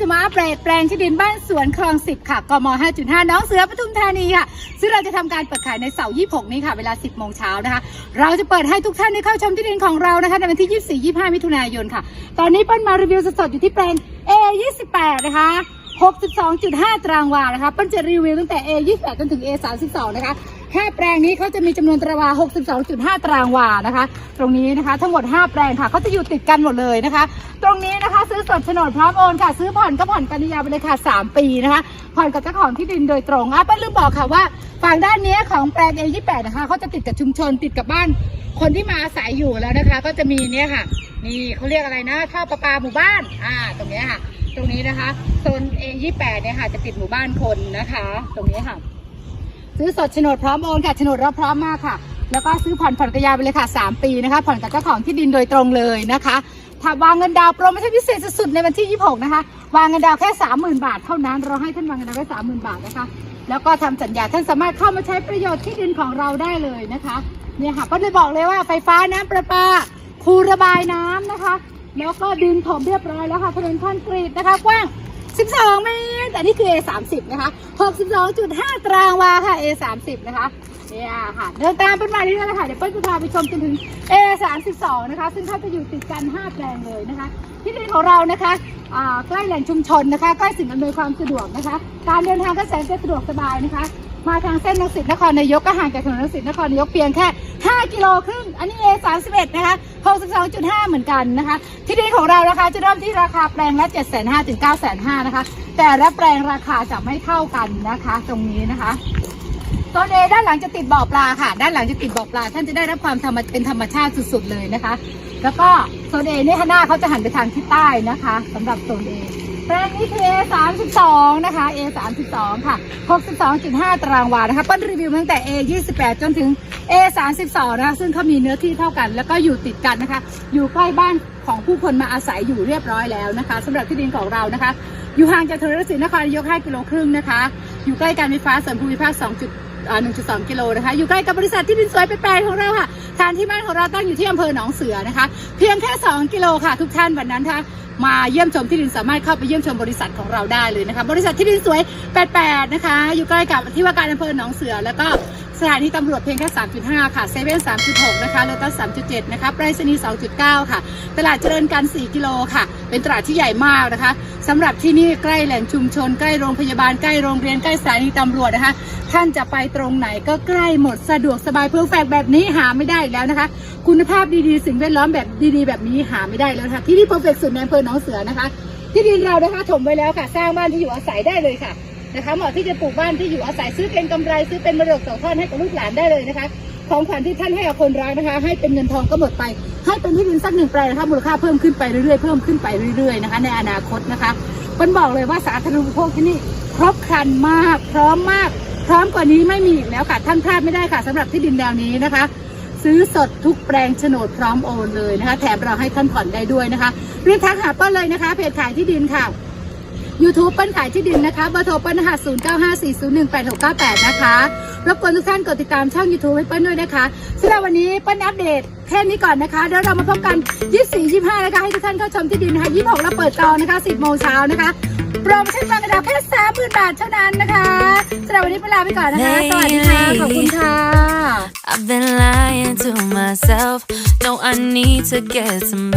จะมาอัปเดตแปลงที่ดินบ้านสวนคลองสิบค่ะกม 5.5 น้องเสือปทุมธานีค่ะ ซึ่งเราจะทำการเปิดขายในเสาร์26 นี้ค่ะ เวลา 10 โมงเช้านะคะ เราจะเปิดให้ทุกท่านได้เข้าชมที่ดินของเรานะคะในวันที่ 24 25 มิถุนายนค่ะ ตอนนี้เปิ้ลมารีวิวสดๆอยู่ที่แปลง A28 นะคะ 62.5 ตารางวานะคะปิ้ลจะรีวิวตั้งแต่ A28 จนถึง A32 นะคะแค่แปลงนี้เขาจะมีจำนวนตารางวา 62.5 ตารางวานะคะ ตรงนี้นะคะ ทั้งหมด 5 แปลงค่ะเขาจะอยู่ติดกันหมดเลยนะคะ ตรงนี้นะคะ ซื้อสดโฉนดพร้อมโอนค่ะ ซื้อผ่อนก็ผ่อนกันยาวไปเลยค่ะ 3 ปีนะคะผ่อนกับเจ้าของที่ดินโดยตรงอะป้าลืมบอกค่ะว่าฝั่งด้านนี้ของแปลง A28 นะคะเขาจะติดกับชุมชนติดกับบ้านคนที่มาอาศัยอยู่แล้วนะคะ ก็จะมีเนี่ยค่ะ นี่เขาเรียกอะไรนะท่อประปาหมู่บ้าน อ่า ตรงนี้ค่ะ ตรงนี้นะคะโซน A28 เนี่ยค่ะจะติดหมู่บ้านคนนะคะ ตรงนี้ค่ะ ซื้อสดโฉนดพร้อมโอนค่ะโฉนดเราพร้อมมากค่ะ แล้วก็ซื้อผ่อนผ่อนกระยาไปเลยค่ะ 3 ปีนะคะ ผ่อนกับเจ้าของที่ดินโดยตรงเลยนะคะถ้าวางเงินดาวโปรโมชั่นพิเศษสุดๆในวันที่ 26 นะคะ วางเงินดาวแค่ 30,000 บาทเท่านั้น เราให้ท่านวางเงินดาวแค่30,000 บาทนะคะ แล้วก็ทำสัญญาท่านสามารถเข้ามาใช้ประโยชน์ที่ดินของเราได้เลยนะคะ เนี่ยค่ะ ก็เลยบอกเลยว่าไฟฟ้าน้ำประปาคูระบายน้ำนะคะ แล้วก็ดินถมเรียบร้อยแล้วค่ะถนนคอนกรีตนะคะ กว้าง 12 เมตรแต่นี่คือ A30 นะคะ 62.5 ตารางวาค่ะ A30 นะคะเนี่ยค่ะเดินตามเป็นมาเรื่อยๆเลยค่ะเดี๋ยวเปิ้ลจะพาไปชมจนถึง A32 นะคะ ซึ่งเขาจะอยู่ติดกัน 5 แปลงเลยนะคะ ที่ดินของเรานะคะอ่าใกล้แหล่งชุมชนนะคะ ใกล้สิ่งอำนวยความสะดวกนะคะ การเดินทางก็แสนจะสะดวกสบายนะคะ มาทางเส้นนักสิทธิ์นครนายกก็ห่างจากถนนนักสิทธิ์นครนายกเพียงแค่ 5 กิโลครึ่ง อันนี้ A31 นะคะ62.5 เหมือนกันนะคะ ที่ดินของเรานะคะจะเริ่มที่ราคาแปลงละ 7,500ถึง9,500นะคะ แต่ละแปลงราคาจะไม่เท่ากันนะคะ ตรงนี้นะคะโซนเอด้านหลังจะติดบ่อปลาค่ะ ด้านหลังจะติดบ่อปลา ท่านจะได้รับความธรรมเป็นธรรมชาติสุดๆเลยนะคะ แล้วก็โซนเอเนี่ยหน้าเขาจะหันไปทางทิศใต้นะคะสำหรับโซนเอ แปลงนี้คือ A32 นะคะ A32 ค่ะ 62.5 ตารางวานะคะเปิ้ลรีวิวตั้งแต่ A28 จนถึง A32 นะคะ ซึ่งเขามีเนื้อที่เท่ากัน แล้วก็อยู่ติดกันนะคะ อยู่ใกล้บ้านของผู้คนมาอาศัยอยู่เรียบร้อยแล้วนะคะสำหรับที่ดินของเรานะคะ อยู่ห่างจากถนนรัศดรนครนายก5กิโลครึ่งนะคะ อยู่ใกล้การไฟฟ้าส่วนภูมิภาค2จุด 1.2 กิโลนะคะ อยู่ใกล้กับบริษัทที่ดินสวยแปลงของเราค่ะฐานที่บ้านของเราตั้งอยู่ที่อำเภอหนองเสือนะคะ เพียงแค่ 2 กิโลค่ะ ทุกท่านวันนั้นถ้ามาเยี่ยมชมที่ดินสามารถเข้าไปเยี่ยมชมบริษัทของเราได้เลยนะคะ บริษัทที่ดินสวย 88 นะคะ อยู่ใกล้กับที่ว่าการอำเภอหนองเสือแล้วก็ สถานีตำรวจเพียงแค่ 3.5 ค่ะเซเว่น3.6 นะคะโลตัส3.7 นะคะไปรษณีย์2.9 ค่ะ ตลาดเจริญกัน4กิโลค่ะ เป็นตลาดที่ใหญ่มากนะคะสำหรับที่นี่ใกล้แหล่งชุมชน ใกล้โรงพยาบาลใกล้โรงเรียนใกล้สถานีตำรวจนะคะ ท่านจะไปตรงไหนก็ใกล้หมดสะดวกสบายเพอร์แฟกแบบนี้หาไม่ได้แล้วนะคะ คุณภาพดีๆ สิ่งแวดล้อมแบบดีๆ แบบนี้หาไม่ได้แล้วนะคะที่นี่เพอร์เฟกต์สุดในอำเภอหนองเสือนะคะ ที่ดินเรานะคะถมไว้แล้วค่ะ สร้างบ้านที่อยู่อาศัยได้เลยค่ะ นะคะเหมาะที่จะปลูกบ้านที่อยู่อาศัยซื้อเป็นกำไรซื้อเป็นมรดกตกทอดให้กับลูกหลานได้เลยนะคะของขวัญที่ท่านให้กับคนรักนะคะ ให้เป็นเงินทองก็หมดไป ให้เป็นที่ดินสักหนึ่งแปลงนะคะมูลค่าเพิ่มขึ้นไปเรื่อยๆเพิ่มขึ้นไปเรื่อยๆนะคะ ในอนาคตนะคะมันบอกเลยว่าสาธารณูปโภคที่นี่ครบครันมาก พร้อมมาก พร้อมกว่านี้ไม่มีอีกแล้วค่ะท่านพลาดไม่ได้ค่ะสำหรับที่ดินแนวนี้นะคะ ซื้อสดทุกแปลงโฉนดพร้อมโอนเลยนะคะ แถมเราให้ท่านผ่อนได้ด้วยนะคะเรียกทักหาเปิ้ลเลยนะคะเพจขายที่ดินค่ะ YouTube เปิ้ลขายที่ดินนะคะเบอร์โทรเปิ้ลรหัส0954018698 นะคะ รบกวนทุกท่านกดติดตามช่อง YouTube ให้เปิ้ลด้วยนะคะสำหรับวันนี้เปิ้ลอัปเดตแค่นี้ก่อนนะคะเดี๋ยวเรามาพบกัน 24 25 นะคะ ให้ทุกท่านเข้าชมที่ดินนะคะ26 เราเปิดจองนะคะ 10โมงเช้านะคะโปรโมชั่นบางกระดาษแค่30,000บาทเท่านั้นนะคะสำหรับวันนี้เปิ้ลลาไปก่อนนะคะ สวัสดีค่ะ ขอบคุณค่ะ I've been lying to myself. No, I need to get some help.